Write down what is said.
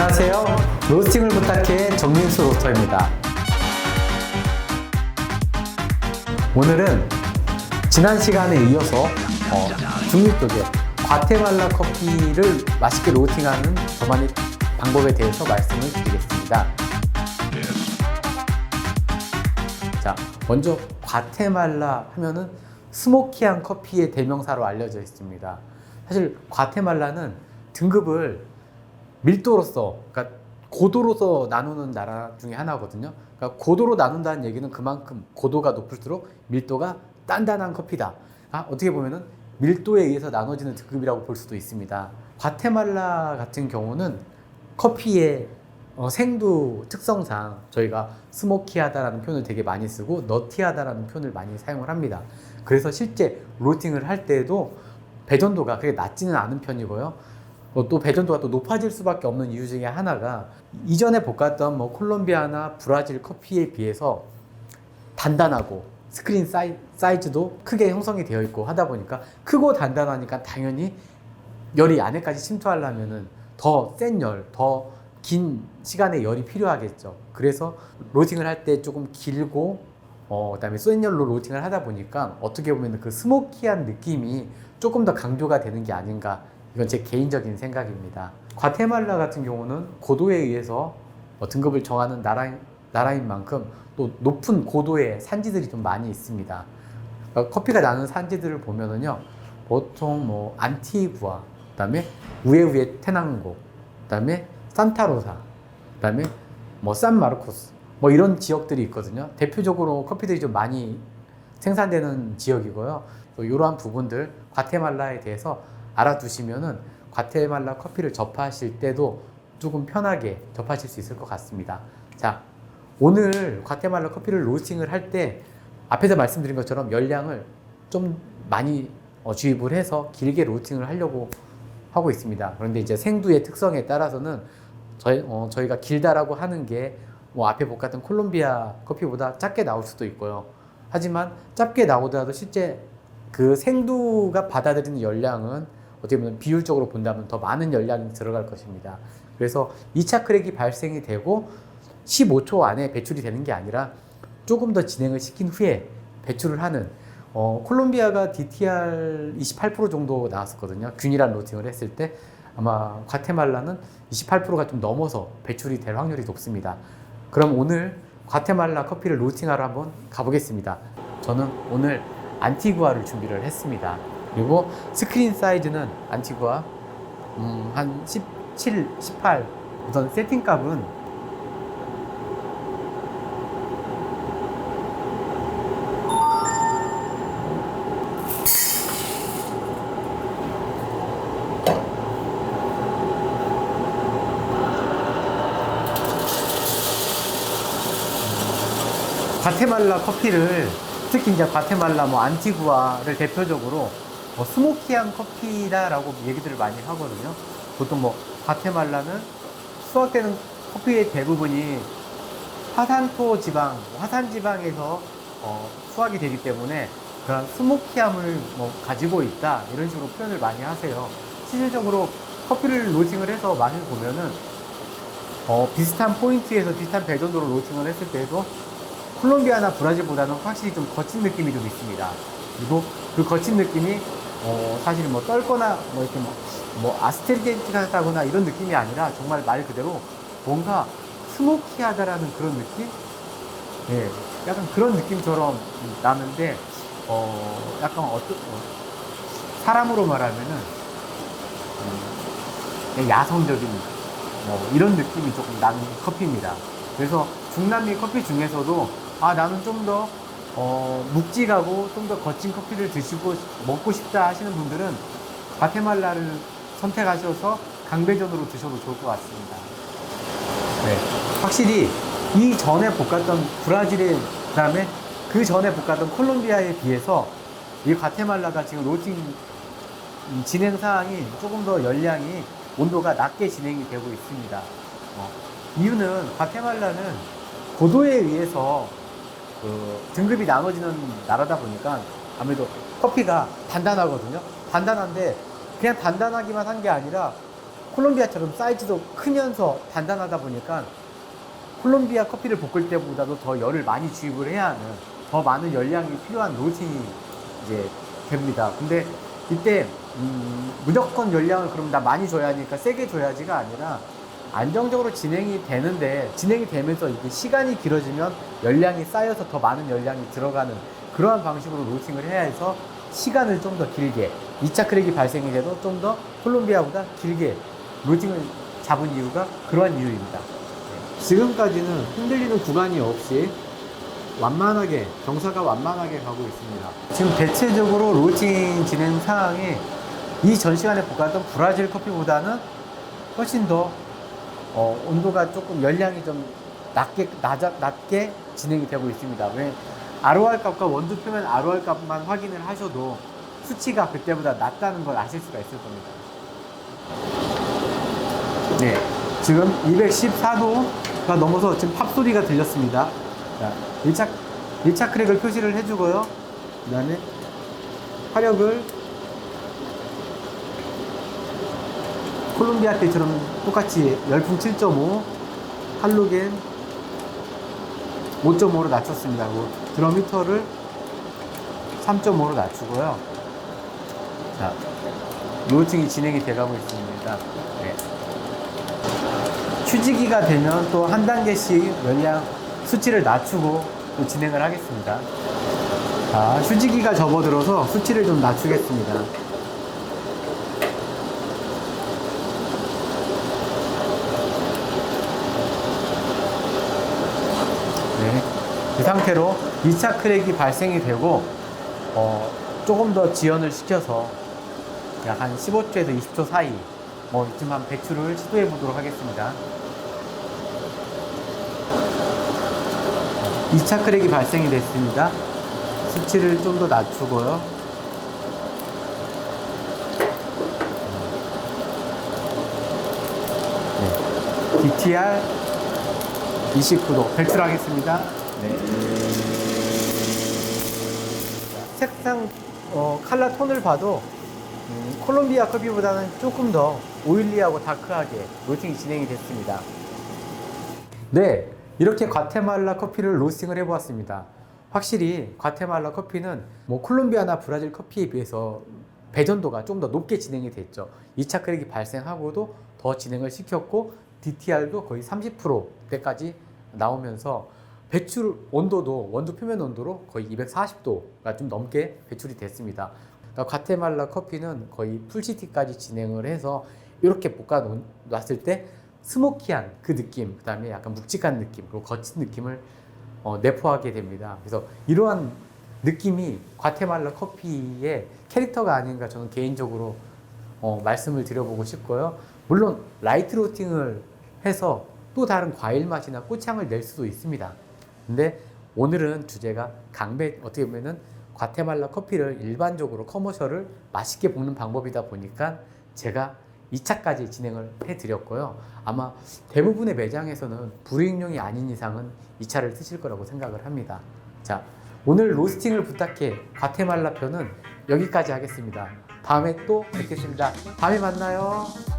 안녕하세요. 로스팅을 부탁해 정민수 로스터입니다. 오늘은 지난 시간에 이어서 어, 중미 쪽에 과테말라 커피를 맛있게 로스팅하는 저만의 방법에 대해서 말씀을 드리겠습니다. 자, 먼저 과테말라 하면은 스모키한 커피의 대명사로 알려져 있습니다. 사실 과테말라는 등급을 밀도로서, 그러니까 고도로서 나누는 나라 중에 하나거든요. 그러니까 고도로 나눈다는 얘기는 그만큼 고도가 높을수록 밀도가 단단한 커피다. 아, 어떻게 보면은 밀도에 의해서 나눠지는 등급이라고 볼 수도 있습니다. 과테말라 같은 경우는 커피의 어, 생두 특성상 저희가 스모키하다라는 표현을 되게 많이 쓰고 너티하다라는 표현을 많이 사용을 합니다. 그래서 실제 로팅을 할 때도 배전도가 그렇게 낮지는 않은 편이고요. 어, 또 배전도가 또 높아질 수밖에 없는 이유 중에 하나가 이전에 볶았던 뭐 콜롬비아나 브라질 커피에 비해서 단단하고 스크린 사이, 사이즈도 크게 형성이 되어 있고 하다 보니까 크고 단단하니까 당연히 열이 안에까지 침투하려면은 더 센 열, 더 긴 시간의 열이 필요하겠죠. 그래서 로팅을 할 때 조금 길고 어, 그다음에 센 열로 로팅을 하다 보니까 어떻게 보면 그 스모키한 느낌이 조금 더 강조가 되는 게 아닌가 이건 제 개인적인 생각입니다. 과테말라 같은 경우는 고도에 의해서 어, 등급을 정하는 나라인, 나라인 만큼 또 높은 고도의 산지들이 좀 많이 있습니다. 그러니까 커피가 나는 산지들을 보면은요, 보통 뭐 안티구아, 그다음에 우에우에 테낭고, 그다음에 산타로사, 그다음에 뭐 산마르코스, 뭐 이런 지역들이 있거든요. 대표적으로 커피들이 좀 많이 생산되는 지역이고요. 또 이러한 부분들 과테말라에 대해서 알아두시면은 과테말라 커피를 접하실 때도 조금 편하게 접하실 수 있을 것 같습니다. 자, 오늘 과테말라 커피를 로스팅을 할 때 앞에서 말씀드린 것처럼 열량을 좀 많이 어, 주입을 해서 길게 로스팅을 하려고 하고 있습니다. 그런데 이제 생두의 특성에 따라서는 저희, 어, 저희가 길다라고 하는 게 뭐 앞에 볶았던 콜롬비아 커피보다 작게 나올 수도 있고요. 하지만 작게 나오더라도 실제 그 생두가 받아들이는 열량은 어떻게 보면 비율적으로 본다면 더 많은 열량이 들어갈 것입니다. 그래서 2차 크랙이 발생이 되고 15초 안에 배출이 되는 게 아니라 조금 더 진행을 시킨 후에 배출을 하는 어, 콜롬비아가 DTR 28% 정도 나왔었거든요. 균일한 로팅을 했을 때 아마 과테말라는 28%가 좀 넘어서 배출이 될 확률이 높습니다. 그럼 오늘 과테말라 커피를 로팅하러 한번 가보겠습니다. 저는 오늘 안티구아를 준비를 했습니다. 그리고 스크린 사이즈는 안티구아 음, 한 17, 18 우선 세팅 값은 과테말라 커피를 특히 이제 과테말라 뭐 안티구아를 대표적으로 뭐 스모키한 커피다라고 얘기들을 많이 하거든요. 보통 뭐 과테말라는 수확되는 커피의 대부분이 화산토 지방, 화산 지방에서 어, 수확이 되기 때문에 그런 스모키함을 뭐 가지고 있다 이런 식으로 표현을 많이 하세요. 실질적으로 커피를 로징을 해서 맛을 보면은 어, 비슷한 포인트에서 비슷한 배전도로 로팅을 했을 때도 콜롬비아나 브라질보다는 확실히 좀 거친 느낌이 좀 있습니다. 그리고 그 거친 느낌이 어, 사실 뭐 떨거나 뭐 이렇게 뭐, 뭐 아스테리게틱하다거나 이런 느낌이 아니라 정말 말 그대로 뭔가 스모키하다라는 그런 느낌? 예, 약간 그런 느낌처럼 나는데 어, 약간 어떤 어, 사람으로 말하면은 음, 야성적인 뭐 이런 느낌이 조금 나는 커피입니다. 그래서 중남미 커피 중에서도 아 나는 좀 더 어, 묵직하고 좀 더 거친 커피를 드시고 먹고 싶다 하시는 분들은 과테말라를 선택하셔서 강배전으로 드셔도 좋을 것 같습니다. 네, 확실히 이 전에 볶았던 브라질의 그다음에 그 전에 볶았던 콜롬비아에 비해서 이 과테말라가 지금 로팅 진행 사항이 조금 더 열량이 온도가 낮게 진행이 되고 있습니다. 어, 이유는 과테말라는 고도에 의해서 그 등급이 나눠지는 나라다 보니까 아무래도 커피가 단단하거든요. 단단한데 그냥 단단하기만 한 게 아니라 콜롬비아처럼 사이즈도 크면서 단단하다 보니까 콜롬비아 커피를 볶을 때보다도 더 열을 많이 주입을 해야 하는 더 많은 열량이 필요한 로스팅이 이제 됩니다. 근데 이때 음, 무조건 열량을 그럼 나 많이 줘야 하니까 세게 줘야지가 아니라 안정적으로 진행이 되는데 진행이 되면서 이게 시간이 길어지면 열량이 쌓여서 더 많은 열량이 들어가는 그러한 방식으로 로스팅을 해야 해서 시간을 좀 더 길게 2차 크랙이 발생이 돼도 좀 더 콜롬비아보다 길게 로스팅을 잡은 이유가 그러한 이유입니다. 지금까지는 흔들리는 구간이 없이 완만하게 경사가 완만하게 가고 있습니다. 지금 대체적으로 로팅 진행 상황이 이 전 시간에 볶았던 브라질 커피보다는 훨씬 더 어, 온도가 조금 열량이 좀 낮게 낮아, 낮게 진행이 되고 있습니다. 왜 ROR 값과 원두 표면 ROR 값만 확인을 하셔도 수치가 그때보다 낮다는 걸 아실 수가 있을 겁니다. 네, 지금 214도가 넘어서 지금 팝 소리가 들렸습니다. 자, 1차, 1차 크랙을 표시를 해주고요. 그 다음에 화력을 콜롬비아 때처럼 똑같이 열풍 7.5, 할로겐 5.5로 낮췄습니다. 그 드럼 히터를 3.5로 낮추고요. 자, 로팅이 진행이 돼가고 있습니다. 네. 휴지기가 되면 또 한 단계씩 열량 수치를 낮추고 또 진행을 하겠습니다. 자, 휴지기가 접어들어서 수치를 좀 낮추겠습니다. 이 상태로 2차 크랙이 발생이 되고, 어, 조금 더 지연을 시켜서 약 한 15초에서 20초 사이, 뭐 이쯤 한 배출을 시도해 보도록 하겠습니다. 2차 크랙이 발생이 됐습니다. 수치를 좀 더 낮추고요. 네. DTR 29도 배출하겠습니다. 네. 자, 색상 어, 칼라 톤을 봐도 음, 콜롬비아 커피보다는 조금 더 오일리하고 다크하게 로스팅이 진행이 됐습니다. 네, 이렇게 과테말라 커피를 로스팅을 해보았습니다. 확실히 과테말라 커피는 뭐 콜롬비아나 브라질 커피에 비해서 배전도가 좀 더 높게 진행이 됐죠. 2차 크랙이 발생하고도 더 진행을 시켰고 DTR도 거의 30%대까지 나오면서 배출 온도도 원두 표면 온도로 거의 240도가 좀 넘게 배출이 됐습니다. 그러니까 과테말라 커피는 거의 풀시티까지 진행을 해서 이렇게 볶아 놓- 놨을 때 스모키한 그 느낌, 그 다음에 약간 묵직한 느낌, 그리고 거친 느낌을 어, 내포하게 됩니다. 그래서 이러한 느낌이 과테말라 커피의 캐릭터가 아닌가 저는 개인적으로 어, 말씀을 드려보고 싶고요. 물론 라이트 로팅을 해서 또 다른 과일 맛이나 꽃향을 낼 수도 있습니다. 근데 오늘은 주제가 강배 어떻게 보면은 과테말라 커피를 일반적으로 커머셜을 맛있게 볶는 방법이다 보니까 제가 2차까지 진행을 해드렸고요. 아마 대부분의 매장에서는 불이익용이 아닌 이상은 2차를 쓰실 거라고 생각을 합니다. 자, 오늘 로스팅을 부탁해 과테말라 편은 여기까지 하겠습니다. 다음에 또 뵙겠습니다. 다음에 만나요.